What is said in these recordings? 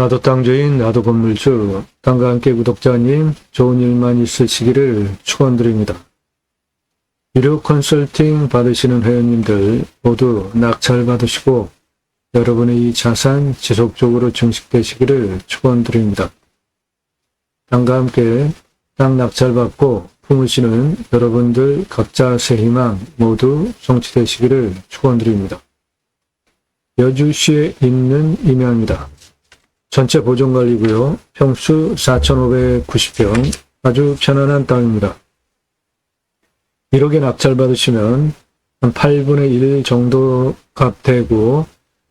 나도 땅주인, 나도 건물주, 땅과 함께 구독자님, 좋은 일만 있으시기를 축원드립니다. 유료 컨설팅 받으시는 회원님들 모두 낙찰 받으시고 여러분의 이 자산 지속적으로 증식되시기를 축원드립니다. 땅과 함께 땅 낙찰 받고 품으시는 여러분들 각자 새 희망 모두 성취되시기를 축원드립니다. 여주시에 있는 임야입니다. 전체 보존관리고요. 평수 4,590평 아주 편안한 땅입니다. 1억에 낙찰 받으시면 한 8분의 1 정도 값 되고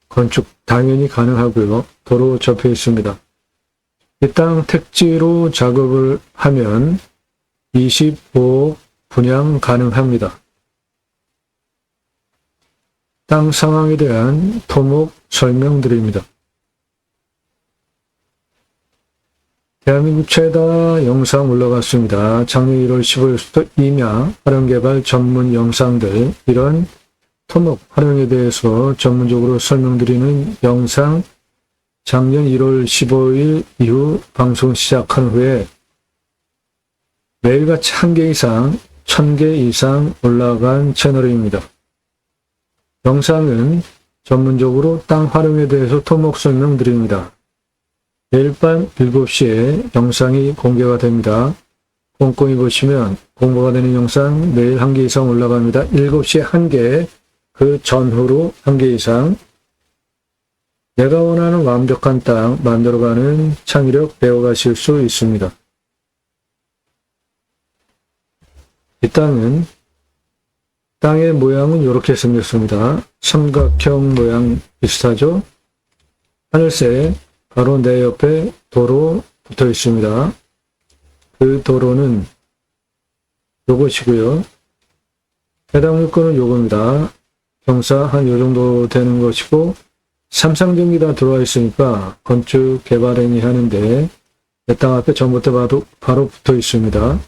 건축 당연히 가능하고요. 도로 접해 있습니다. 이 땅 택지로 작업을 하면 25 분양 가능합니다. 땅 상황에 대한 토목 설명드립니다. 대한민국 최다 영상 올라갔습니다. 작년 1월 15일부터 임야 활용개발 전문 영상들 이런 토목 활용에 대해서 전문적으로 설명드리는 영상 작년 1월 15일 이후 방송 시작한 후에 매일같이 한 개 이상, 천 개 이상 올라간 채널입니다. 영상은 전문적으로 땅 활용에 대해서 토목 설명드립니다. 내일 밤 7시에 영상이 공개가 됩니다. 꼼꼼히 보시면 공개가 되는 영상 매일 한 개 이상 올라갑니다. 7시에 한 개, 그 전후로 한 개 이상. 내가 원하는 완벽한 땅 만들어가는 창의력 배워가실 수 있습니다. 이 땅은 땅의 모양은 이렇게 생겼습니다. 삼각형 모양 비슷하죠? 하늘색 바로 내 옆에 도로 붙어 있습니다. 그 도로는 요것이고요. 해당 물건은 요겁니다. 경사 한 요 정도 되는 것이고 삼상전기 다 들어와 있으니까 건축 개발행위 하는데 내 땅 앞에 전부터 바로, 바로 붙어 있습니다.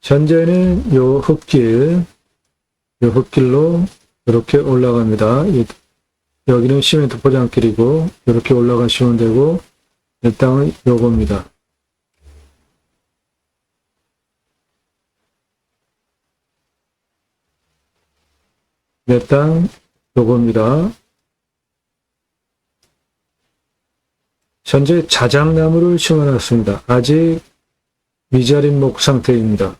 현재는 요 흙길, 요 흙길로 이렇게 올라갑니다. 이 여기는 시멘트 포장길이고 이렇게 올라가시면 되고 이 땅은 요겁니다. 내땅 요겁니다. 현재 자작나무를 심어놨습니다. 아직 미자린 목 상태입니다.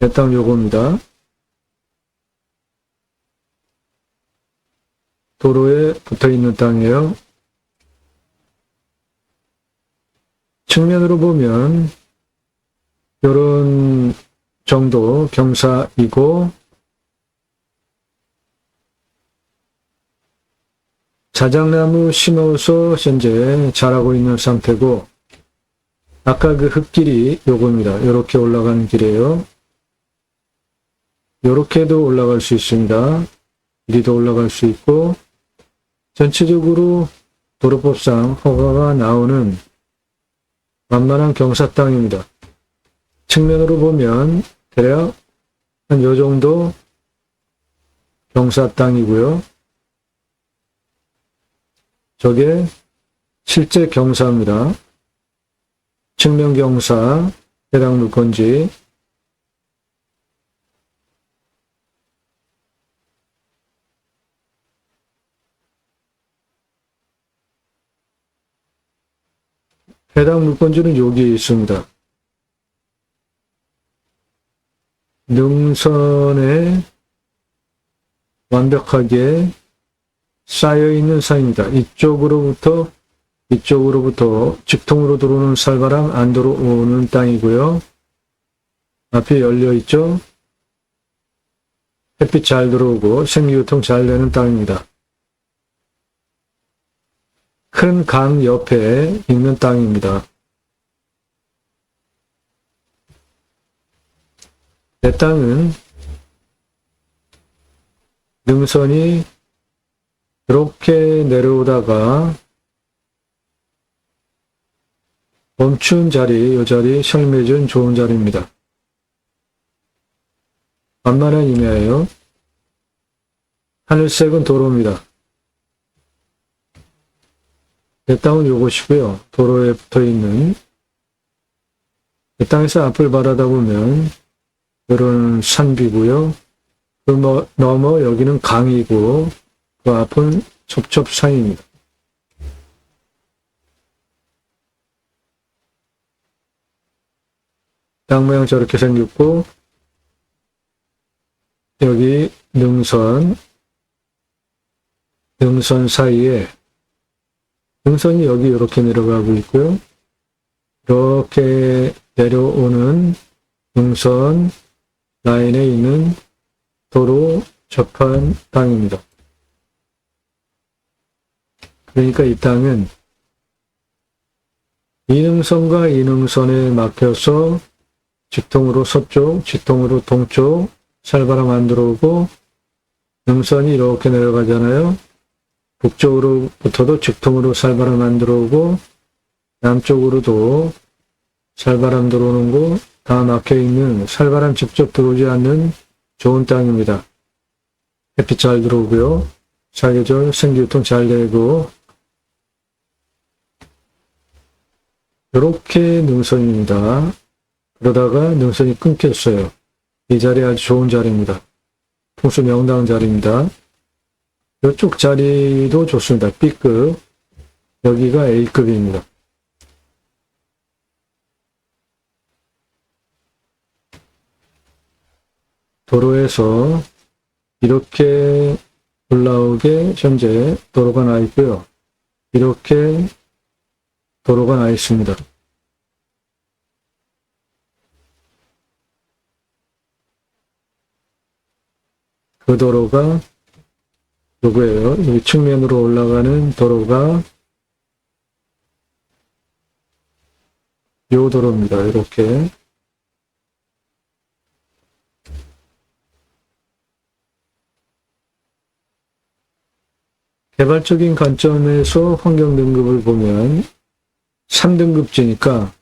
내땅 요겁니다. 도로에 붙어 있는 땅이에요. 측면으로 보면 요런 정도 경사이고 자작나무 심어서 현재 자라고 있는 상태고 아까 그 흙길이 요겁니다. 요렇게 올라가는 길이에요. 요렇게도 올라갈 수 있습니다. 이리도 올라갈 수 있고 전체적으로 도로법상 허가가 나오는 만만한 경사 땅입니다. 측면으로 보면 대략 한 요 정도 경사 땅이고요. 저게 실제 경사입니다. 측면 경사 해당 물건지 해당 물건지는 여기에 있습니다. 능선에 완벽하게 쌓여 있는 산입니다. 이쪽으로부터 이쪽으로부터 직통으로 들어오는 살바람 안 들어오는 땅이고요. 앞에 열려 있죠. 햇빛 잘 들어오고 생기교통 잘 되는 땅입니다. 큰 강 옆에 있는 땅입니다. 내 땅은 능선이 이렇게 내려오다가 멈춘 자리, 이 자리 혈매준 좋은 자리입니다. 만만한 의미예요. 하늘색은 도로입니다. 내 땅은 요것이고요. 도로에 붙어 있는 이 땅에서 앞을 바라다 보면 이런 산비고요. 그 뭐- 넘어 여기는 강이고 그 앞은 첩첩산입니다. 땅 모양 저렇게 생겼고 여기 능선 능선 사이에 능선이 여기 이렇게 내려가고 있고요. 이렇게 내려오는 능선 라인에 있는 도로 접한 땅입니다. 그러니까 이 땅은 이능선과 이능선에 막혀서 직통으로 서쪽, 직통으로 동쪽 살바람 안 들어오고 능선이 이렇게 내려가잖아요. 북쪽으로부터도 직통으로 살바람 안 들어오고 남쪽으로도 살바람 들어오는 곳 다 막혀 있는 살바람 직접 들어오지 않는 좋은 땅입니다. 햇빛 잘 들어오고요. 사계절 생기유통 잘 되고 이렇게 능선입니다. 그러다가 능선이 끊겼어요. 이 자리 아주 좋은 자리입니다. 풍수 명당 자리입니다. 이쪽 자리도 좋습니다. B급. 여기가 A급입니다. 도로에서 이렇게 올라오게 현재 도로가 나 있고요. 이렇게 도로가 나 있습니다. 그 도로가 누구예요? 여기 측면으로 올라가는 도로가 요 도로입니다. 이렇게 개발적인 관점에서 환경 등급을 보면 3등급지니까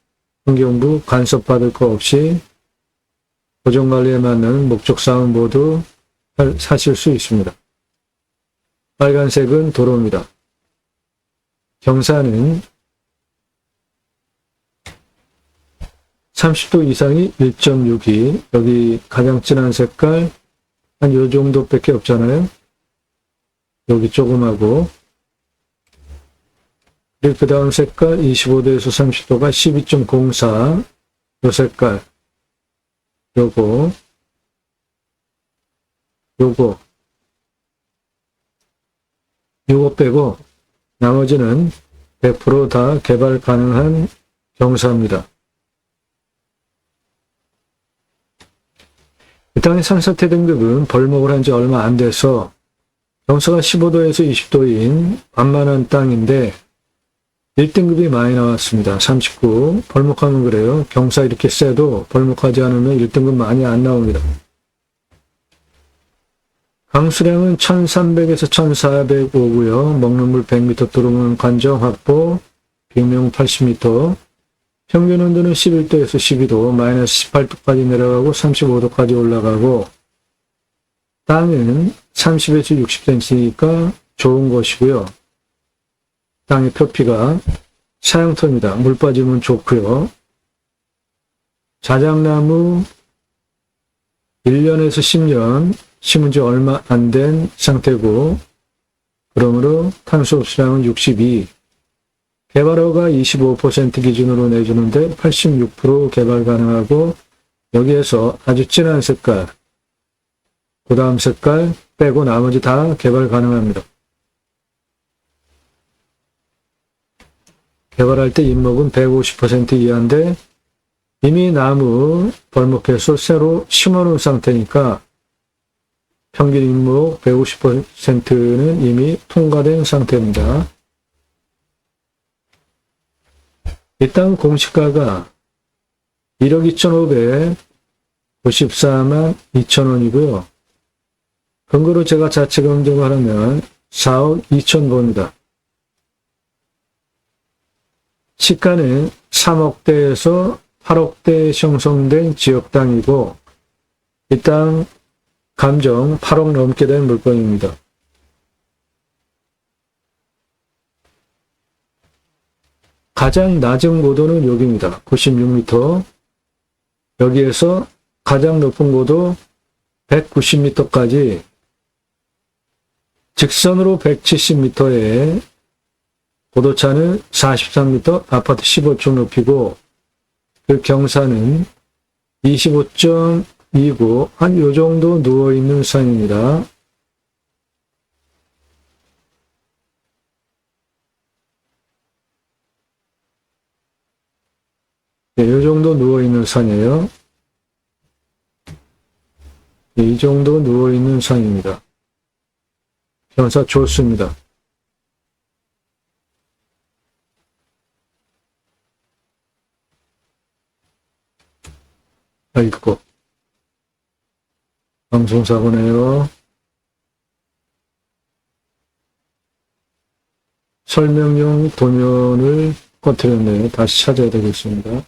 환경부 간섭받을 거 없이 고정관리에 맞는 목적사항 모두 할- 사실 수 있습니다. 빨간색은 도로입니다. 경사는 30도 이상이 1.62 여기 가장 진한 색깔 한 요 정도 밖에 없잖아요. 여기 조금하고. 그리고 그 다음 색깔 25도에서 30도가 12.04 요 색깔. 요거. 요거 요거 빼고 나머지는 100%다 개발 가능한 경사입니다. 이 땅의 산사태 등급은 벌목을 한 지 얼마 안 돼서 경사가 15도에서 20도인 완만한 땅인데 1등급이 많이 나왔습니다. 39. 벌목하면 그래요. 경사 이렇게 세도 벌목하지 않으면 1등급 많이 안 나옵니다. 강수량은 1300에서 1405고요. 먹는 물 100m 들어오는 관정 확보, 빙명 80m, 평균 온도는 11도에서 12도, 마이너스 18도까지 내려가고 35도까지 올라가고, 땅은 30에서 60cm니까 좋은 것이고요. 땅의 표피가 사양토입니다. 물 빠지면 좋고요. 자작나무 1년에서 10년 심은 지 얼마 안 된 상태고 그러므로 탄소 흡수량은 62 개발허가 25% 기준으로 내주는데 86% 개발 가능하고 여기에서 아주 진한 색깔 그 다음 색깔 빼고 나머지 다 개발 가능합니다. 개발할 때 잎목은 150% 이하인데 이미 나무 벌목해서 새로 심어놓은 상태니까 평균 잎목 150%는 이미 통과된 상태입니다. 일단 공시가가 1억 2,594만 2천원이고요. 근거로 제가 자체 검증을 하면 4억 2천 번입니다. 시가는 3억대에서 8억대 형성된 지역 땅이고 이 땅 감정 8억 넘게 된 물건입니다. 가장 낮은 고도는 여기입니다. 96m. 여기에서 가장 높은 고도 190m까지 직선으로 170m에 고도차는 43m, 아파트 15층 높이고 그 경사는 25.29, 한요 정도 누워있는 산입니다. 네, 요 정도 누워있는 산이에요. 네, 이 정도 누워있는 산입니다. 경사 좋습니다. 아이고. 방송사고네요. 설명용 도면을 꺼트렸네요. 다시 찾아야 되겠습니다.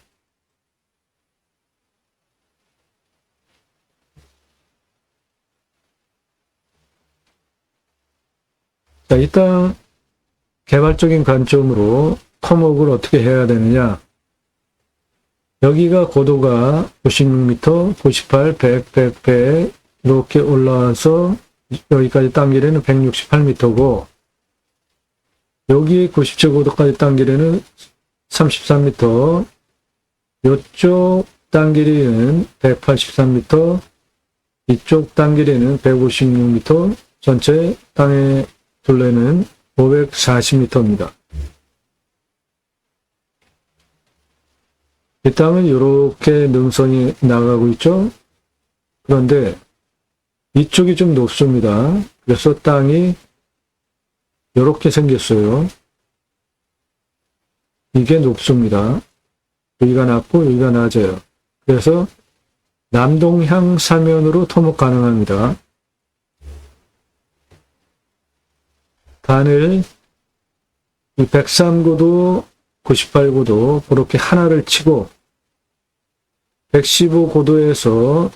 자, 일단 개발적인 관점으로 토목을 어떻게 해야 되느냐. 여기가 고도가 96m, 98, 100, 100, 100 이렇게 올라와서 여기까지 딴 길에는 168m고 여기 90초 고도까지 딴 길에는 33m 이쪽 딴 길이는 183m 이쪽 딴 길이는 156m 전체 땅의 둘레는 540m입니다. 이 땅은 이렇게 능선이 나가고 있죠. 그런데 이쪽이 좀 높습니다. 그래서 땅이 이렇게 생겼어요. 이게 높습니다. 여기가 낮고 여기가 낮아요. 그래서 남동향 사면으로 토목 가능합니다. 단을 103고도 98고도 그렇게 하나를 치고 115고도에서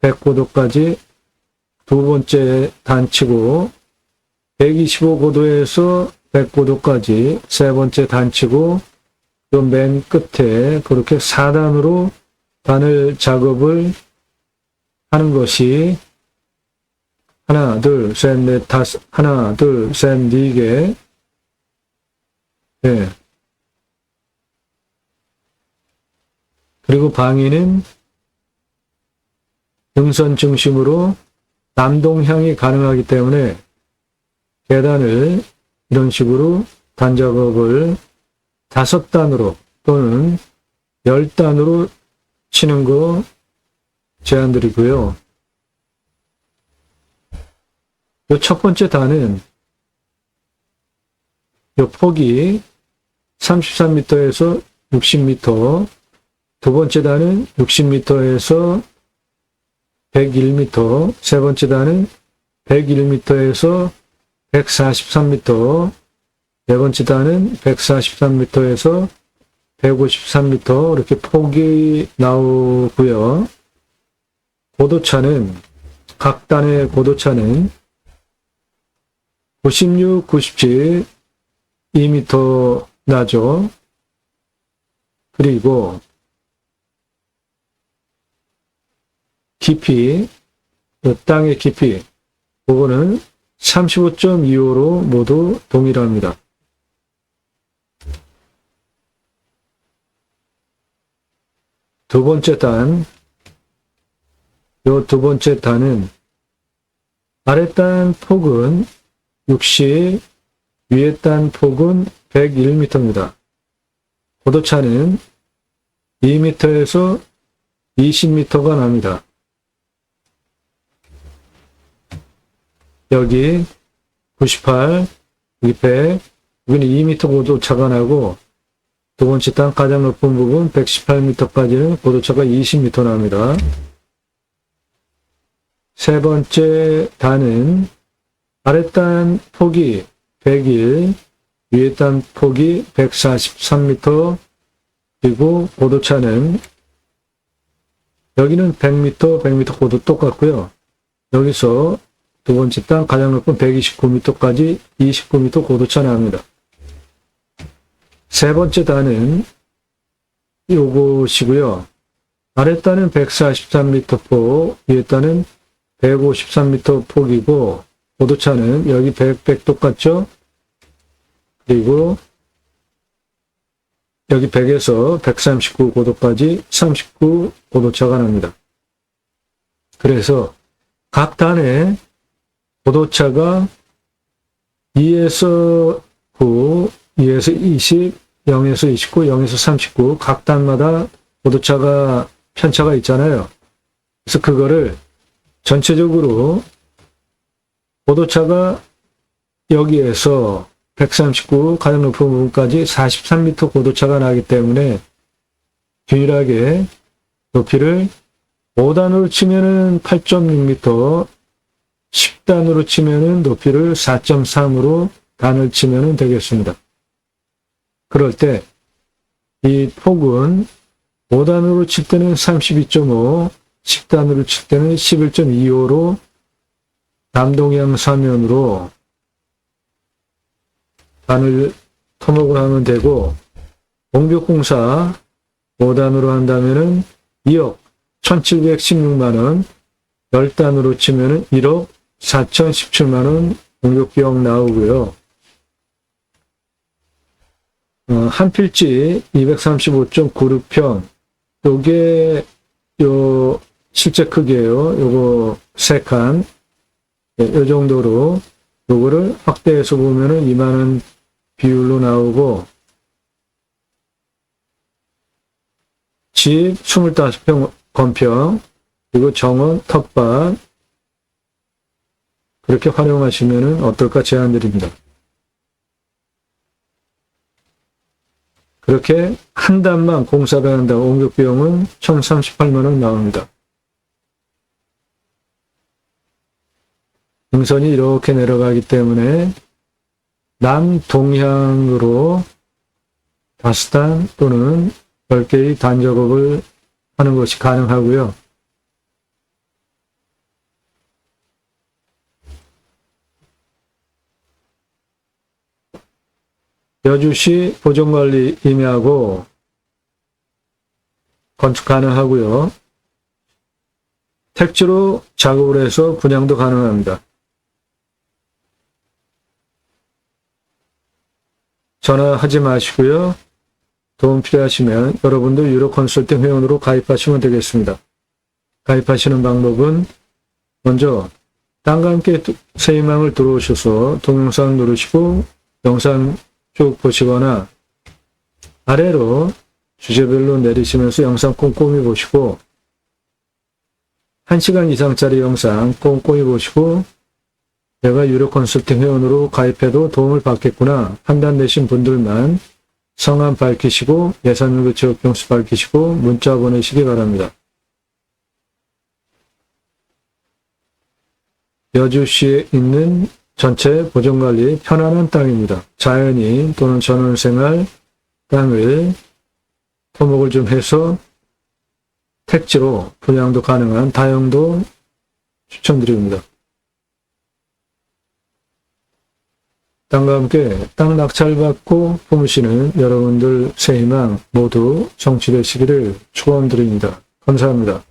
100고도까지 두 번째 단 치고 125고도에서 100고도까지 세 번째 단 치고 그맨 끝에 그렇게 4단으로 단을 작업을 하는 것이 하나, 둘, 셋, 넷, 다섯, 하나, 둘, 셋, 네 개. 네. 그리고 방위는 등선 중심으로 남동향이 가능하기 때문에 계단을 이런 식으로 단작업을 다섯 단으로 또는 열 단으로 치는 거 제안드리고요. 요 첫 번째 단은 요 폭이 33m에서 60m, 두 번째 단은 60m에서 101m, 세 번째 단은 101m에서 143m, 네 번째 단은 143m에서 153m 이렇게 폭이 나오고요. 고도차는 각 단의 고도차는 96, 97, 2m 나죠. 그리고 깊이, 그 땅의 깊이, 그거는 35.25로 모두 동일합니다. 두 번째 단, 요 두 번째 단은 아랫단 폭은 60, 위에 단 폭은 101m입니다. 고도차는 2m에서 20m가 납니다. 여기 98, 여기 100, 여기는 2m 고도차가 나고 두 번째 땅 가장 높은 부분 118m까지는 고도차가 20m 납니다. 세 번째 단은 아랫단 폭이 101, 위에 땅 폭이 143m, 그리고 고도차는 여기는 100m, 100m 고도 똑같고요. 여기서 두 번째 땅 가장 높은 129m까지 29m 고도차 나옵니다. 세 번째 단은 요것이고요. 아래 단은 143m 폭, 위에 단은 153m 폭이고 고도차는 여기 100, 100 똑같죠? 그리고 여기 100에서 139 고도까지 39 고도차가 납니다. 그래서 각 단의 고도차가 2에서 9, 2에서 20, 0에서 29, 0에서 39, 각 단마다 고도차가 편차가 있잖아요. 그래서 그거를 전체적으로 고도차가 여기에서 139 가장 높은 부분까지 43m 고도차가 나기 때문에 균일하게 높이를 5단으로 치면은 8.6m, 10단으로 치면은 높이를 4.3으로 단을 치면은 되겠습니다. 그럴 때 이 폭은 5단으로 칠 때는 32.5, 10단으로 칠 때는 11.25로 남동향 사면으로 단을 토목을 하면 되고 공벽공사 5단으로 한다면은 2억 1716만원 10단으로 치면은 1억 4017만원 공격비용 나오고요. 어, 한 필지 235.96평 요게 요 실제 크기예요. 요거 세 칸. 네, 요 정도로 요거를 확대해서 보면은 이만한 비율로 나오고 집 25평 건평 그리고 정원 텃밭 그렇게 활용하시면은 어떨까 제안 드립니다. 그렇게 한 단만 공사를 한다 옹격 비용은 1038만 원 나옵니다. 등선이 이렇게 내려가기 때문에 남동향으로 다섯 단 또는 10개의 단 작업을 하는 것이 가능하고요. 여주시 보존관리 임야고 건축 가능하고요. 택지로 작업을 해서 분양도 가능합니다. 전화하지 마시고요. 도움 필요하시면 여러분도 유로 컨설팅 회원으로 가입하시면 되겠습니다. 가입하시는 방법은 먼저 땅과 함께 새 희망을 들어오셔서 동영상 누르시고 영상 쭉 보시거나 아래로 주제별로 내리시면서 영상 꼼꼼히 보시고 1시간 이상짜리 영상 꼼꼼히 보시고 내가 유료 컨설팅 회원으로 가입해도 도움을 받겠구나 판단되신 분들만 성함 밝히시고 예산율 지역 경수 밝히시고 문자 보내시기 바랍니다. 여주시에 있는 전체 보존관리 편안한 땅입니다. 자연인 또는 전원생활 땅을 토목을 좀 해서 택지로 분양도 가능한 다용도 추천드립니다. 땅과 함께 땅 낙찰받고 품으시는 여러분들 새 희망 모두 성취되시기를 축원드립니다. 감사합니다.